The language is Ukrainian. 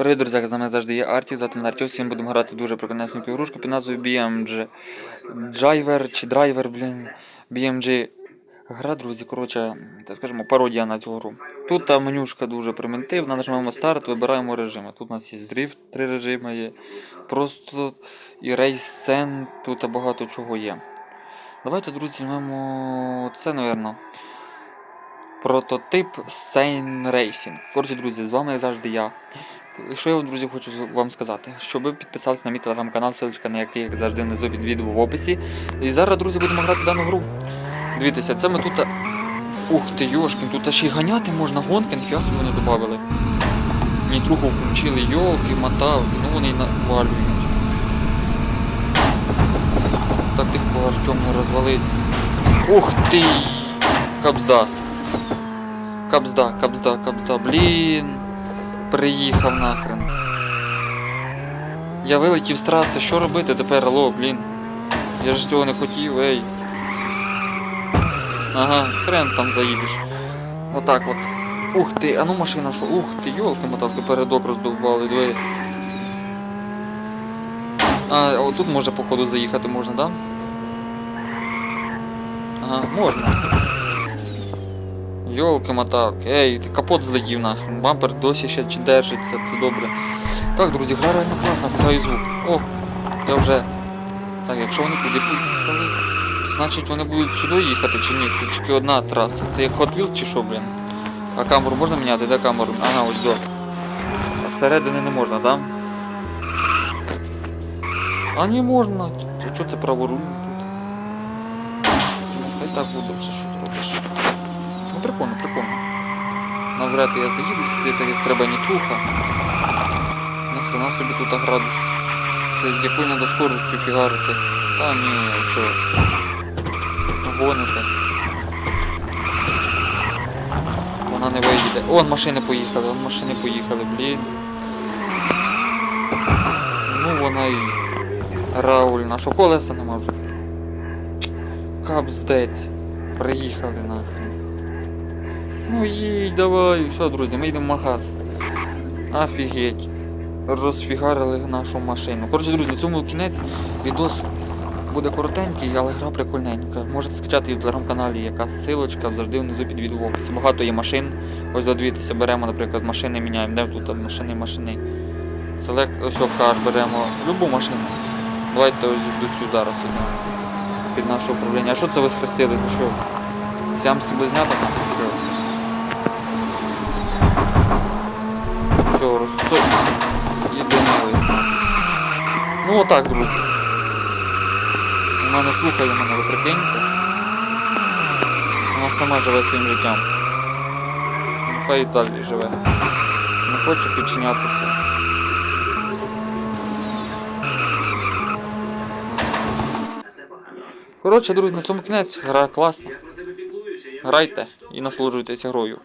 Привіт, друзі, з нами завжди є Арті, звати мене Артем. Сьогодні будемо грати дуже прикольнесеньку ігрушку під назвою BMG Driver чи Driver, блін. BMG гра, друзі, коротше, так скажемо, пародія на цю гру. Тут та менюшка дуже примітивна, нажимаємо старт, вибираємо режими. Тут у нас є дрифт, три режими є. Просто і рейс сцен, тут багато чого є. Давайте, друзі, візьмемо це, напевно. Прототип Sane Racing. Коротше, друзі, з вами завжди я. Що я, друзі, хочу вам сказати, щоб ви підписалися на мій телеграм-канал, ссылочка на який, як завжди, внизу під відео в описі. І зараз, друзі, будемо грати в дану гру. Дивіться, це ми тут. Ух ти, йошкін, тут ще й ганяти можна, гонки, ніфіга собі вони додали. Нітруху включили, йолки, моталки, ну вони й навалюють. Так тихо, Артем, не розвались. Ух ти! Кабзда. Кабзда, кабзда, кабзда, блін. Приїхав нахрен. Я вилетів з траси, що робити тепер, алло, блін. Я ж цього не хотів, ей. Ага, хрен там заїдеш. Отак от. Ух ти, а ну машина що? Ух ти, йолки моталки передок роздовбали, диви. А, отут може походу заїхати можна, да? Ага, можна. Йолки моталки. Ей, ти капот злетів нахрен. Бампер досі ще держиться, це добре. Так, друзі, гра реально класна, кидаю звук. О, я вже. Так, якщо вони куди поїхали, то значить вони будуть сюди їхати чи ні? Це тільки одна траса. Це як Hot Wheels чи що, блін? А камеру можна міняти? Де камеру? Ага, ось до. А зсередини не можна, да? А не можна. А що це праворульно тут? Хай так буде вже що зробиш. Ну прикольно, прикольно. Навряд я заїду сюди, так як треба нітруха. Нахрена собі тут градус. Це якою надо скоростю фігарити. Та ні, що. Гоните. Вона не виїде. О, машини поїхали, вон машини поїхали, блін. Ну вона і Раульна. Що колеса нема вже? Капздець. Приїхали нахрен. Ну їдь, давай. Все, друзі, ми йдемо магаз. Офігеть. Розфігарили нашу машину. Коротше, друзі, цьому кінець відос буде коротенький, але гра прикольненька. Можете скачати її в телеграм-каналі, яка ссылочка завжди внизу під відео описі. Багато є машин. Ось додивіться, беремо, наприклад, машини міняємо. Де тут машини, машини. Селект, ось кар беремо. Любу машину. Давайте ось до цю зараз. Під наше управління. А що це ви схрестили? Що? Близнята там? Що? Все, розсо... Єдинились. Ну отак, друзі. Вона не слухає мене, ви прикиньте. Вона сама живе своїм життям. Ну, Хай і так живе. Не хоче підчинятися. Коротше, друзі, на цьому кінець. Гра класна. Грайте і насолоджуйтесь грою.